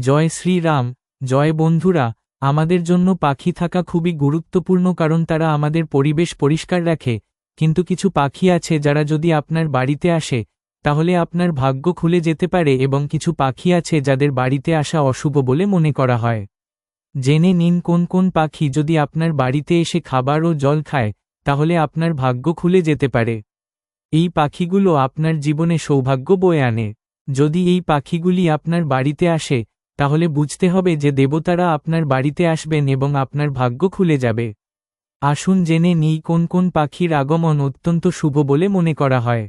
জয় শ্রীরাম, জয় বন্ধুরা, আমাদের জন্য পাখি থাকা খুবই গুরুত্বপূর্ণ কারণ তারা আমাদের পরিবেশ পরিষ্কার রাখে। কিন্তু কিছু পাখি আছে যারা যদি আপনার বাড়িতে আসে, তাহলে আপনার ভাগ্য খুলে যেতে পারে এবং কিছু পাখি আছে যাদের বাড়িতে আসা অশুভ বলে মনে করা হয়। জেনে নিন কোন কোন পাখি যদি আপনার বাড়িতে এসে খাবার ও জল খায়, তাহলে আপনার ভাগ্য খুলে যেতে পারে। এই পাখিগুলো আপনার জীবনে সৌভাগ্য বয়ে আনে। যদি এই পাখিগুলি আপনার বাড়িতে আসে তাহলে বুঝতে হবে যে দেবতারা আপনার বাড়িতে আসবেন এবং আপনার ভাগ্য খুলে যাবে। আসুন জেনে নিই কোন কোন পাখির আগমন অত্যন্ত শুভ বলে মনে করা হয়।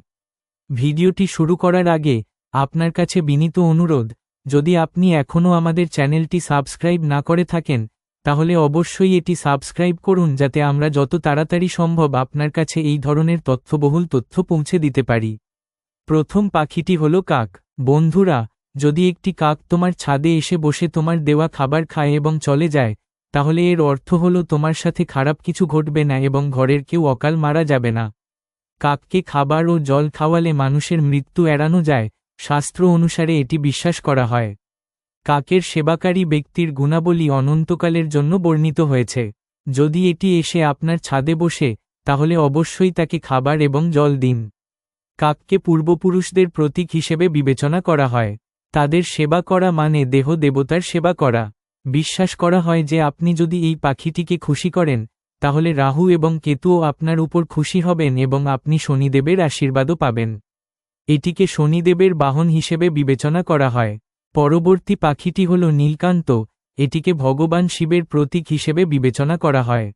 ভিডিওটি শুরু করার আগে, আপনার কাছে বিনীত অনুরোধ, যদি আপনি এখনও আমাদের চ্যানেলটি সাবস্ক্রাইব না করে থাকেন, তাহলে অবশ্যই এটি সাবস্ক্রাইব করুন যাতে আমরা যত তাড়াতাড়ি সম্ভব আপনার কাছে এই ধরনের তথ্যবহুল তথ্য পৌঁছে দিতে পারি। প্রথম পাখিটি হল কাক। বন্ধুরা যদি একটি কাক তোমার ছাদে এসে বসে তোমার দেওয়া খাবার খায় এবং চলে যায়, তাহলে এর অর্থ হল তোমার সাথে খারাপ কিছু ঘটবে না এবং ঘরের কেউ অকাল মারা যাবে না। কাককে খাবার ও জল খাওয়ালে মানুষের মৃত্যু এড়ানো যায়, শাস্ত্র অনুসারে এটি বিশ্বাস করা হয়। কাকের সেবাকারী ব্যক্তির গুণাবলী অনন্তকালের জন্য বর্ণিত হয়েছে। যদি এটি এসে আপনার ছাদে বসে, তাহলে অবশ্যই তাকে খাবার এবং জল দিন। কাককে পূর্বপুরুষদের প্রতীক হিসেবে বিবেচনা করা হয়। তাদের সেবা করা মানে দেহ দেবতার সেবা করা। বিশ্বাস করা হয় যে আপনি যদি এই পাখিটিকে খুশি করেন, তাহলে রাহু এবং কেতুও আপনার উপর খুশি হবেন এবং আপনি শনিদেবের আশীর্বাদও পাবেন। এটিকে শনিদেবের বাহন হিসেবে বিবেচনা করা হয়। পরবর্তী পাখিটি হল নীলকান্ত, এটিকে ভগবান শিবের প্রতীক হিসেবে বিবেচনা করা হয়।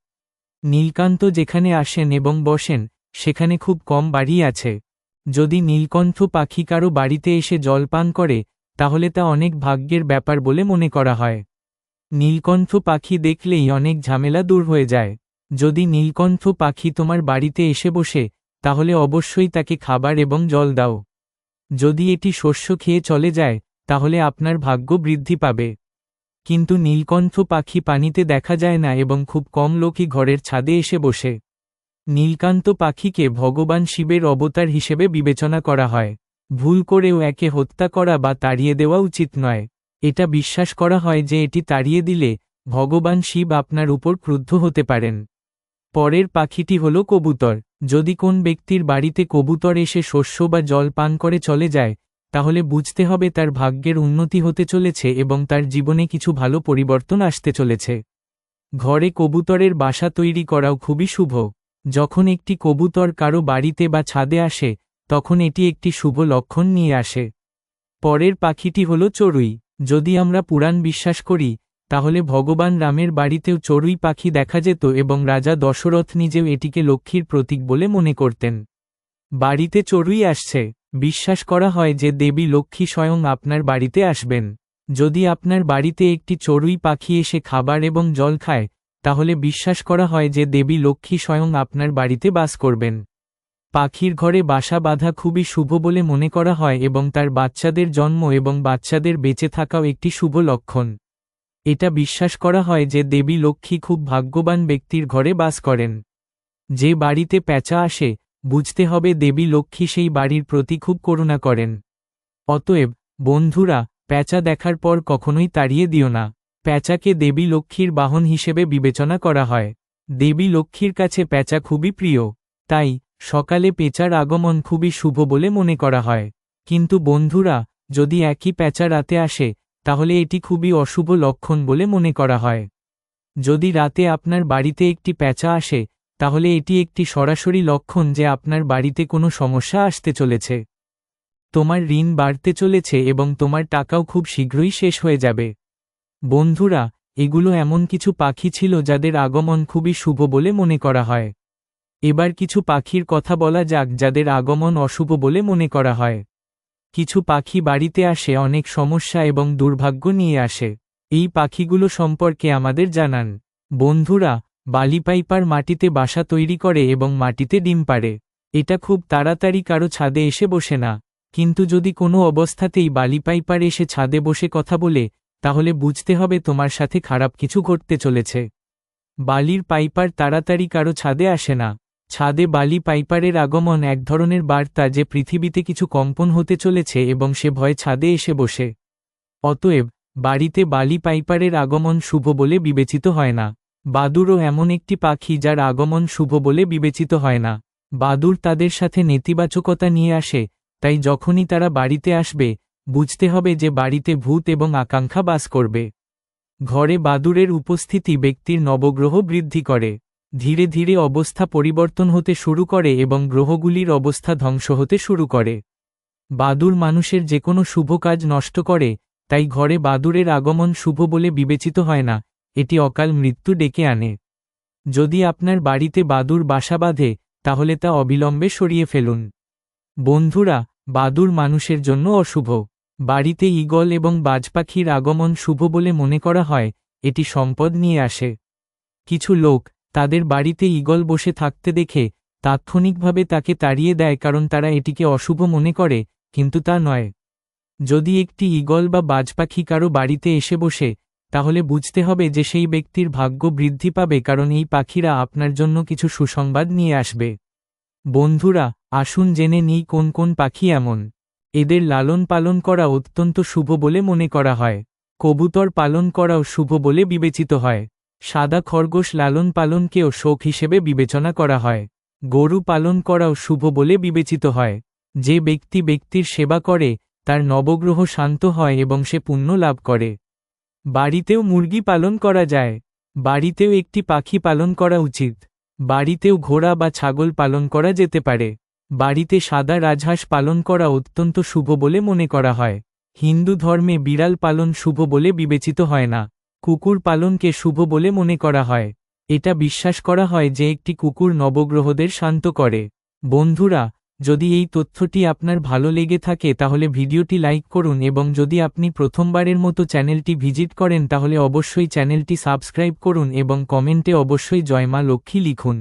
নীলকান্ত যেখানে আসেন এবং বসেন, সেখানে খুব কম বাড়ি আছে। যদি নীলকণ্ঠ পাখি কারও বাড়িতে এসে জল পান করে তাহলে তা অনেক ভাগ্যের ব্যাপার বলে মনে করা হয়। নীলকণ্ঠ পাখি দেখলেই অনেক ঝামেলা দূর হয়ে যায়। যদি নীলকণ্ঠ পাখি তোমার বাড়িতে এসে বসে, তাহলে অবশ্যই তাকে খাবার এবং জল দাও। যদি এটি শস্য খেয়ে চলে যায়, তাহলে আপনার ভাগ্য বৃদ্ধি পাবে। কিন্তু নীলকণ্ঠ পাখি পানিতে দেখা যায় না এবং খুব কম লোকই ঘরের ছাদে এসে বসে। নীলকান্ত পাখিকে ভগবান শিবের অবতার হিসেবে বিবেচনা করা হয়। ভুল করেও একে হত্যা করা বা তাড়িয়ে দেওয়া উচিত নয়। এটা বিশ্বাস করা হয় যে এটি তাড়িয়ে দিলে ভগবান শিব আপনার উপর ক্রুদ্ধ হতে পারেন। পরের পাখিটি হল কবুতর। যদি কোন ব্যক্তির বাড়িতে কবুতর এসে শস্য বা জল পান করে চলে যায়, তাহলে বুঝতে হবে তার ভাগ্যের উন্নতি হতে চলেছে এবং তার জীবনে কিছু ভালো পরিবর্তন আসতে চলেছে। ঘরে কবুতরের বাসা তৈরি করাও খুবই শুভ। যখন একটি কবুতর কারও বাড়িতে বা ছাদে আসে তখন এটি একটি শুভ লক্ষণ নিয়ে আসে। পরের পাখিটি হল চড়ুই। যদি আমরা পুরাণ বিশ্বাস করি, তাহলে ভগবান রামের বাড়িতেও চড়ুই পাখি দেখা যেত এবং রাজা দশরথ নিজেও এটিকে লক্ষ্মীর প্রতীক বলে মনে করতেন। বাড়িতে চড়ুই আসছে। বিশ্বাস করা হয় যে দেবী লক্ষ্মী স্বয়ং আপনার বাড়িতে আসবেন। যদি আপনার বাড়িতে একটি চড়ুই পাখি এসে খাবার এবং জল খায়, তাহলে বিশ্বাস করা হয় যে দেবী লক্ষ্মী স্বয়ং আপনার বাড়িতে বাস করবেন। পাখির ঘরে বাসা বাঁধা খুবই শুভ বলে মনে করা হয় এবং তার বাচ্চাদের জন্ম এবং বাচ্চাদের বেঁচে থাকাও একটি শুভ লক্ষণ। এটা বিশ্বাস করা হয় যে দেবী লক্ষ্মী খুব ভাগ্যবান ব্যক্তির ঘরে বাস করেন। যে বাড়িতে প্যাঁচা আসে, বুঝতে হবে দেবী লক্ষ্মী সেই বাড়ির প্রতি খুব করুণা করেন। অতএব, বন্ধুরা, প্যাঁচা দেখার পর কখনোই তাড়িয়ে দিও না। প্যাঁচাকে দেবী লক্ষ্মীর বাহন হিসেবে বিবেচনা করা হয়। দেবী লক্ষ্মীর কাছে প্যাঁচা খুবই প্রিয়। তাই সকালে পেঁচার আগমন খুবই শুভ বলে মনে করা হয়। কিন্তু বন্ধুরা, যদি একই প্যাঁচা রাতে আসে, তাহলে এটি খুবই অশুভ লক্ষণ বলে মনে করা হয়। যদি রাতে আপনার বাড়িতে একটি প্যাঁচা আসে, তাহলে এটি একটি সরাসরি লক্ষণ যে আপনার বাড়িতে কোনো সমস্যা আসতে চলেছে। তোমার ঋণ বাড়তে চলেছে এবং তোমার টাকাও খুব শীঘ্রই শেষ হয়ে যাবে। বন্ধুরা, এগুলো এমন কিছু পাখি ছিল যাদের আগমন খুবই শুভ বলে মনে করা হয়। এবার কিছু পাখির কথা বলা যাক যাদের আগমন অশুভ বলে মনে করা হয়। কিছু পাখি বাড়িতে আসে, অনেক সমস্যা এবং দুর্ভাগ্য নিয়ে আসে। এই পাখিগুলো সম্পর্কে আমাদের জানান। বন্ধুরা, বালিপাইপার মাটিতে বাসা তৈরি করে এবং মাটিতে ডিম পারে এটা খুব তাড়াতাড়ি কারও ছাদে এসে বসে না। কিন্তু যদি কোনো অবস্থাতেই বালিপাইপার এসে ছাদে বসে কথা বলে, তাহলে বুঝতে হবে তোমার সাথে খারাপ কিছু ঘটতে চলেছে। বালির পাইপার তাড়াতাড়ি কারও ছাদে আসে না। ছাদে বালি পাইপারের আগমন এক ধরনের বার্তা যে পৃথিবীতে কিছু কম্পন হতে চলেছে এবং সে ভয় ছাদে এসে বসে। অতএব, বাড়িতে বালি পাইপারের আগমন শুভ বলে বিবেচিত হয় না। বাদুরও এমন একটি পাখি যার আগমন শুভ বলে বিবেচিত হয় না। বাদুর তাদের সাথে নেতিবাচকতা নিয়ে আসে, তাই যখনই তারা বাড়িতে আসবে, বুঝতে হবে যে বাড়িতে ভূত এবং আকাঙ্ক্ষা বাস করবে। ঘরে বাদুরের উপস্থিতি ব্যক্তির নবগ্রহ বৃদ্ধি করে। ধীরে ধীরে অবস্থা পরিবর্তন হতে শুরু করে এবং গ্রহগুলির অবস্থা ধ্বংস হতে শুরু করে। বাদুর মানুষের যে কোনো শুভ কাজ নষ্ট করে, তাই ঘরে বাদুরের আগমন শুভ বলে বিবেচিত হয় না, এটি অকাল মৃত্যু ডেকে আনে। যদি আপনার বাড়িতে বাদুর বাসা বাঁধে, তাহলে তা অবিলম্বে সরিয়ে ফেলুন। বন্ধুরা বাদুর মানুষের জন্য অশুভ। বাড়িতে ঈগল এবং বাজপাখির আগমন শুভ বলে মনে করা হয়, এটি সম্পদ নিয়ে আসে। কিছু লোক তাদের বাড়িতে ঈগল বসে থাকতে দেখে তাৎক্ষণিকভাবে তাকে তাড়িয়ে দেয় কারণ তারা এটিকে অশুভ মনে করে, কিন্তু তা নয়। যদি একটি ঈগল বা বাজপাখি কারও বাড়িতে এসে বসে, তাহলে বুঝতে হবে যে সেই ব্যক্তির ভাগ্য বৃদ্ধি পাবে কারণ এই পাখিরা আপনার জন্য কিছু সুসংবাদ নিয়ে আসবে। বন্ধুরা, আসুন জেনে নিই কোন কোন পাখি এমন। এদের লালন পালন করা অত্যন্ত শুভ বলে মনে করা হয়। কবুতর পালন করাও শুভ বলে বিবেচিত হয়। সাদা খরগোশ লালন পালনকেও শোক হিসেবে বিবেচনা করা হয়। গরু পালন করাও শুভ বলে বিবেচিত হয়। যে ব্যক্তি ব্যক্তির সেবা করে, তার নবগ্রহ শান্ত হয় এবং সে পুণ্য লাভ করে। বাড়িতেও মুরগি পালন করা যায়। বাড়িতেও একটি পাখি পালন করা উচিত। বাড়িতেও ঘোড়া বা ছাগল পালন করা যেতে পারে। বাড়িতে সাদা রাজহাঁস পালন করা অত্যন্ত শুভ বলে মনে করা হয়। হিন্দু ধর্মে বিড়াল পালন শুভ বলে বিবেচিত হয় না। কুকুর পালনকে শুভ বলে মনে করা হয়। এটা বিশ্বাস করা হয় যে একটি কুকুর নবগ্রহদের শান্ত করে। বন্ধুরা, যদি এই তথ্যটি আপনার ভালো লেগে থাকে তাহলে ভিডিওটি লাইক করুন এবং যদি আপনি প্রথমবারের মতো চ্যানেলটি ভিজিট করেন তাহলে অবশ্যই চ্যানেলটি সাবস্ক্রাইব করুন এবং কমেন্টে অবশ্যই জয়মা লক্ষ্মী লিখুন।